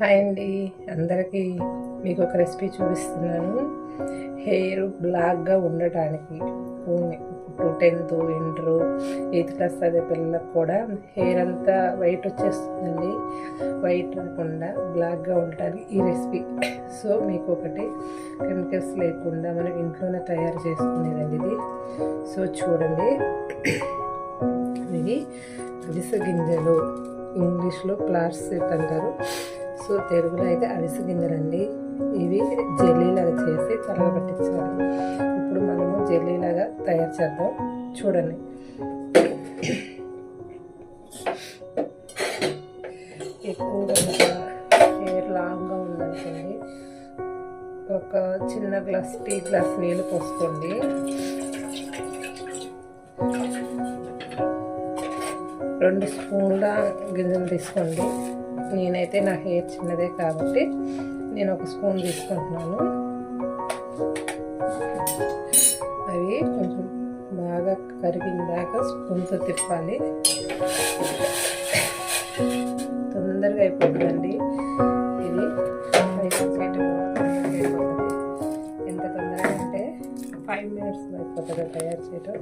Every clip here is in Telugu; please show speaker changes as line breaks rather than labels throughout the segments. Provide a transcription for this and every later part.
హాయ్ అండి. అందరికీ మీకు ఒక రెసిపీ చూపిస్తున్నాను. హెయిర్ బ్లాక్గా ఉండటానికి ఇప్పుడు టెన్త్ ఇంటర్ ఎయిత్ క్లాస్ చదివే పిల్లలకు కూడా హెయిర్ అంతా వైట్ వచ్చేస్తుందండి. వైట్ రాకుండా బ్లాక్గా ఉండటానికి ఈ రెసిపీ. సో మీకు ఒకటి కెమికల్స్ లేకుండా మనం ఇంట్లోనే తయారు చేసుకునేదండి ఇది. సో చూడండి. ఇది అవిసె గింజలు ఇంగ్లీష్లో ఫ్లవర్ అంటారు. సో తెలుగులో అయితే అవిసి గింజలండి. ఇవి జెల్లీలాగా చేసి చల్లబట్టించాలి ఇప్పుడు మనము జెల్లీలాగా తయారు చేద్దాం. చూడండి. ఎక్కువగా హెయిర్ లాంగ్గా ఉందనుకోండి. ఒక చిన్న గ్లాస్ టీ గ్లాస్ నీళ్ళు పోసుకోండి. రెండు స్పూన్ల గింజలు తీసుకోండి. నేనైతే నా హెయిర్ చిన్నదే కాబట్టి నేను ఒక స్పూన్ తీసుకుంటున్నాను. అవి కొంచెం బాగా కరిగిన దాకా స్పూన్తో తిప్పాలి. తొందరగా అయిపోతుందండి. ఇది ఎంత తొందరగా అంటే ఫైవ్ మినిట్స్లో అయిపోతుంది తయారు చేయడం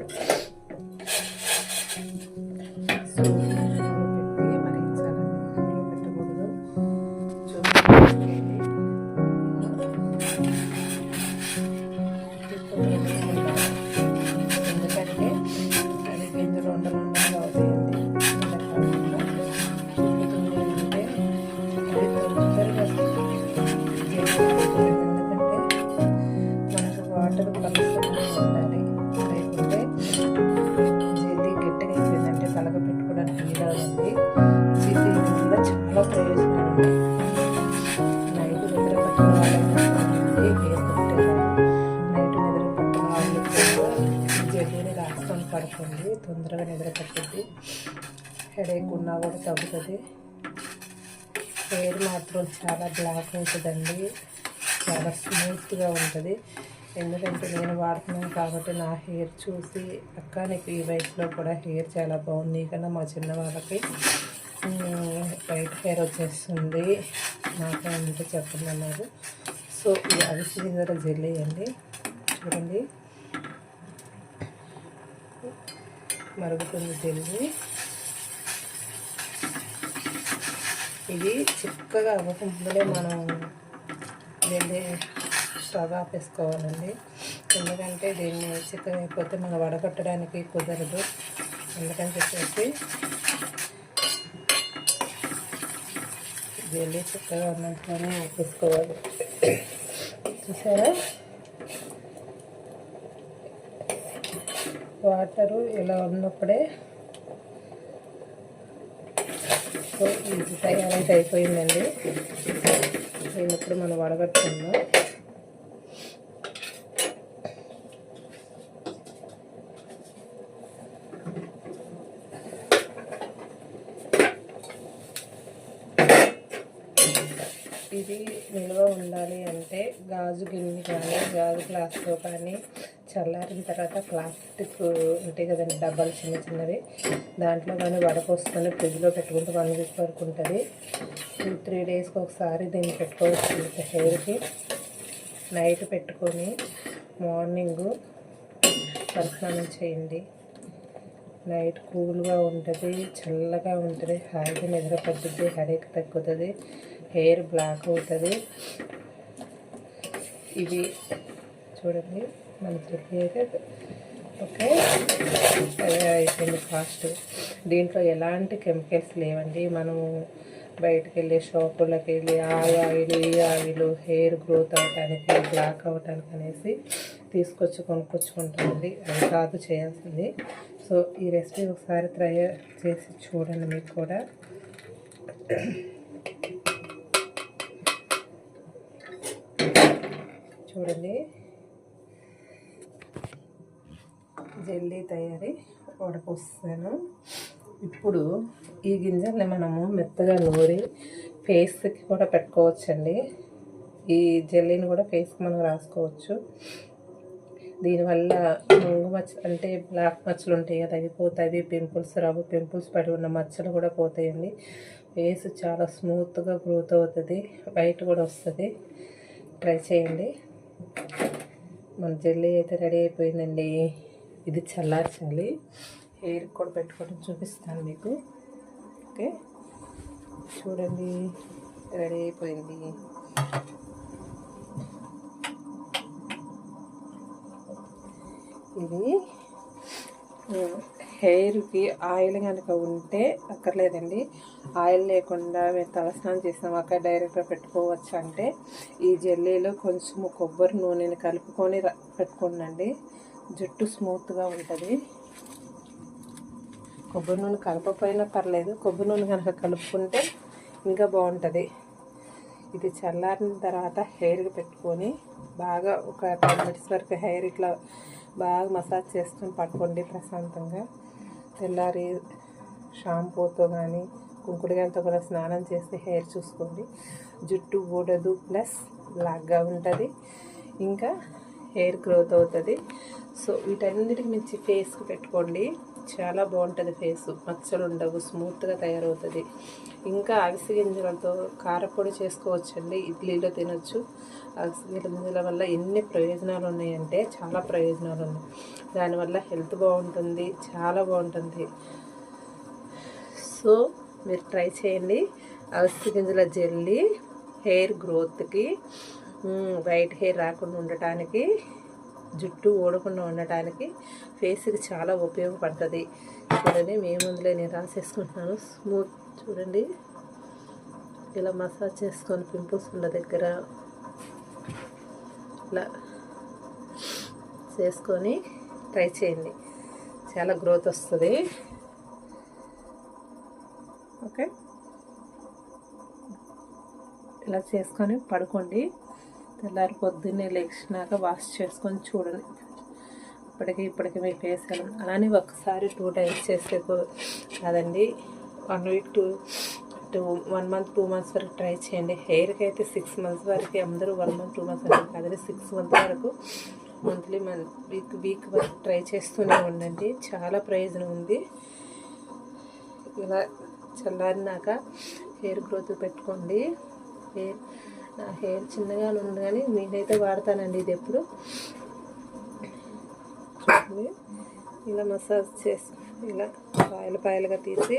సో హెడేక్ ఉన్నా కూడా తగ్గుతుంది. హెయిర్ మాత్రం చాలా బ్లాక్ అవుతుందండి. చాలా స్మూత్గా ఉంటుంది. ఎందుకంటే నేను వాడుతున్నాను కాబట్టి నా హెయిర్ చూసి అక్క నీకు ఈ వయసులో కూడా హెయిర్ చాలా బాగుంది కన్నా మా చిన్న వాళ్ళకి. వైట్ హెయిర్ వచ్చేస్తుంది. నాకు అంటే చెప్పండి అన్నారు సో ఈ అవిసి గింజల జెల్లీ అండి. చూడండి. మరుగుతుంది జెల్లీ. ఇది చిక్కగా అవ్వకుండానే మనం వెళ్ళి స్టవ్ ఆపేసుకోవాలండి ఎందుకంటే దీన్ని చిక్కగా అయిపోతే మనం వడగట్టడానికి కుదరదు. అందుకని చెప్పేసి వెళ్ళి చిక్కగా ఉన్నట్టుగానే ఆపేసుకోవాలి చూసారా? వాటరు ఇలా ఉన్నప్పుడే సో ఇది తయారైతే అయిపోయిందండి దీన్ని ఇప్పుడు మనం వడగట్టుకుందాం. ఇది నిల్వ ఉండాలి అంటే గాజు గిన్నె కానీ గాజు గ్లాస్లో కానీ చల్లారిన తర్వాత ప్లాస్టిక్ ఉంటాయి కదండి డబ్బాలు చిన్న చిన్నవి. దాంట్లో కానీ వడపోసుకొని ఫ్రిడ్జ్లో పెట్టుకుంటే వన్ వీక్ వరకు ఉంటుంది. టూ త్రీ డేస్కి ఒకసారి దీన్ని పెట్టుకోవచ్చు హెయిర్కి. నైట్ పెట్టుకొని మార్నింగ్ పరిస్నానం చేయండి. నైట్ కూల్గా ఉంటుంది చల్లగా ఉంటుంది హాయిగా నిద్ర పడుతుంది హెడేక్ తగ్గుతుంది. హెయిర్ బ్లాక్ అవుతుంది. ఇవి చూడండి మన జుట్టు అయితే ఓకే అదే అయిపోయింది ఫాస్ట్. దీంట్లో ఎలాంటి కెమికల్స్ లేవండి. మనము బయటకు వెళ్ళి షాపులకు వెళ్ళి ఆ ఆయిల్ ఈ ఆయిల్ హెయిర్ గ్రోత్ అవ్వటానికి బ్లాక్ అవ్వటానికి అనేసి తీసుకొచ్చి కొనుక్కొచ్చుకుంటామండి. అది కాదు చేయాల్సింది. సో ఈ రెసిపీ ఒకసారి ట్రై చేసి చూడండి మీకు కూడా. చూడండి. జల్లీ తయారీ వడపోస్తాను ఇప్పుడు ఈ గింజల్ని మనము మెత్తగా నూరి ఫేస్కి కూడా పెట్టుకోవచ్చండి. ఈ జెల్లీని కూడా ఫేస్కి మనం రాసుకోవచ్చు. దీనివల్ల ముంగు మచ్చ అంటే బ్లాక్ మచ్చలు ఉంటాయి కదా అవి పోతాయి. పింపుల్స్ రావు. పింపుల్స్ పడి ఉన్న మచ్చలు కూడా పోతాయండి. ఫేస్ చాలా స్మూత్గా గ్రోత్ అవుతుంది. వైట్ కూడా వస్తుంది. ట్రై చేయండి. మన జెల్లీ అయితే రెడీ అయిపోయిందండి. ఇది చల్లార్చాలి హెయిర్ కూడా పెట్టుకొని చూపిస్తాను మీకు. ఓకే? చూడండి రెడీ అయిపోయింది. ఇది హెయిర్కి ఆయిల్ కనుక ఉంటే అక్కర్లేదండి. ఆయిల్ లేకుండా మీరు తలస్నానం చేసినాక డైరెక్ట్గా పెట్టుకోవచ్చు అంటే ఈ జెల్లీలో కొంచెం కొబ్బరి నూనెని కలుపుకొని పెట్టుకోండి జుట్టు స్మూత్గా ఉంటుంది. కొబ్బరి నూనె కలపకపోయినా పర్లేదు. కొబ్బరి నూనె కనుక కలుపుకుంటే ఇంకా బాగుంటుంది. ఇది చల్లారిన తర్వాత హెయిర్కి పెట్టుకొని బాగా ఒక టెన్ మినిట్స్ వరకు హెయిర్ ఇట్లా బాగా మసాజ్ చేసుకొని పట్టుకోండి ప్రశాంతంగా. తెల్లారి షాంపూతో కానీ కుంకుడుగాయలతో కూడా స్నానం చేసి హెయిర్ చూసుకోండి. జుట్టు ఊడదు ప్లస్ బ్లాక్గా ఉంటుంది. ఇంకా హెయిర్ గ్రోత్ అవుతుంది. సో వీటన్నిటికి మించి ఫేస్కి పెట్టుకోండి. చాలా బాగుంటుంది ఫేస్. మచ్చలు ఉండవు స్మూత్గా తయారవుతుంది. ఇంకా అవిసి గింజలతో కారపొడి చేసుకోవచ్చండి. ఇడ్లీలో తినొచ్చు. అవిసి గింజల వల్ల ఎన్ని ప్రయోజనాలు ఉన్నాయంటే చాలా ప్రయోజనాలు ఉన్నాయి. దానివల్ల హెల్త్ బాగుంటుంది చాలా బాగుంటుంది. సో మీరు ట్రై చేయండి. అవిసి గింజల జెల్లీ హెయిర్ గ్రోత్కి వైట్ హెయిర్ రాకుండా ఉండటానికి జుట్టు ఓడకుండా ఉండటానికి ఫేస్కి చాలా ఉపయోగపడుతుంది. చూడండి మేము ముందులో నేను రాసేసుకుంటున్నాను. స్మూత్ చూడండి. ఇలా మసాజ్ చేసుకొని పింపుల్స్ ఉన్న దగ్గర ఇలా చేసుకొని ట్రై చేయండి. చాలా గ్రోత్ వస్తుంది. ఓకే. ఇలా చేసుకొని పడుకోండి. తెల్లారి పొద్దున్నే లేచినాక వాష్ చేసుకొని చూడండి. ఇప్పటికి ఇప్పటికి మీ ఫేస్ అలానే ఒకసారి టూ టైమ్స్ చేస్తే కాదండి. One week two two one month two months వరకు ట్రై చేయండి. హెయిర్కి అయితే సిక్స్ మంత్స్ వరకు అందరూ వన్ మంత్ టూ మంత్స్ వరకు కాదండి. సిక్స్ మంత్ వరకు మంత్లీ మంత్ వీక్ వీక్ వరకు ట్రై చేస్తూనే ఉండండి. చాలా ప్రయోజనం ఉంది. ఇలా చల్లారినాక హెయిర్ గ్రోత్ పెట్టుకోండి. హెయిర్ నా హెయిర్ చిన్నగా ఉంది కానీ నేనైతే వాడతానండి ఇది ఎప్పుడు. ఇలా మసాజ్ చేసి ఇలా పాయలు పాయలుగా తీసి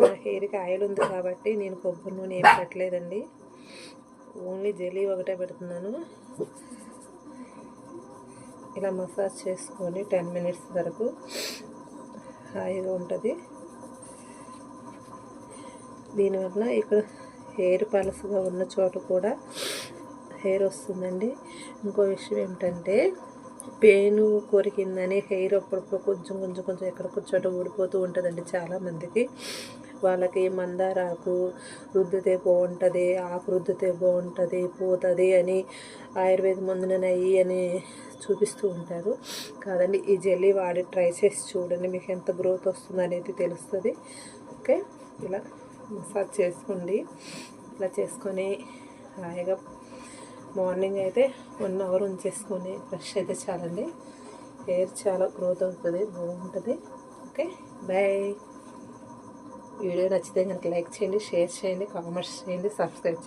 నా హెయిర్కి ఆయిల్ ఉంది కాబట్టి నేను కొబ్బరి నూనె ఏం పెట్టలేదండి. ఓన్లీ జెలీ ఒకటే పెడుతున్నాను. ఇలా మసాజ్ చేసుకొని టెన్ మినిట్స్ వరకు హాయిగా ఉంటుంది. దీనివల్ల ఇక్కడ హెయిర్ పలసగా ఉన్న చోట కూడా హెయిర్ వస్తుందండి. ఇంకో విషయం ఏమిటంటే పెయిన్ కొరికిందని హెయిర్ అప్పుడప్పుడు కొంచెం కొంచెం కొంచెం ఎక్కడ చోట ఊడిపోతూ ఉంటుందండి చాలామందికి. వాళ్ళకి మందారాకు రుద్దితే బాగుంటుంది ఆకు రుద్దితే బాగుంటుంది పోతుంది అని ఆయుర్వేద మందున అయ్యి అని చూపిస్తూ ఉంటారు. కాదండి ఈ జెల్లీ వాడి ట్రై చేసి చూడండి మీకు ఎంత గ్రోత్ వస్తుంది అనేది తెలుస్తుంది. ఓకే ఇలా. మసాజ్ చేసుకోండి. ఇలా చేసుకొని హాయిగా మార్నింగ్ అయితే వన్ అవర్ ఉంచేసుకొని ఫ్రెష్ అయితే చాలండి. హెయిర్ చాలా గ్రోత్ అవుతుంది బాగుంటుంది. Okay bye. వీడియో నచ్చితే కనుక లైక్ చేయండి షేర్ చేయండి కామెంట్స్ చేయండి సబ్స్క్రైబ్ చేయండి.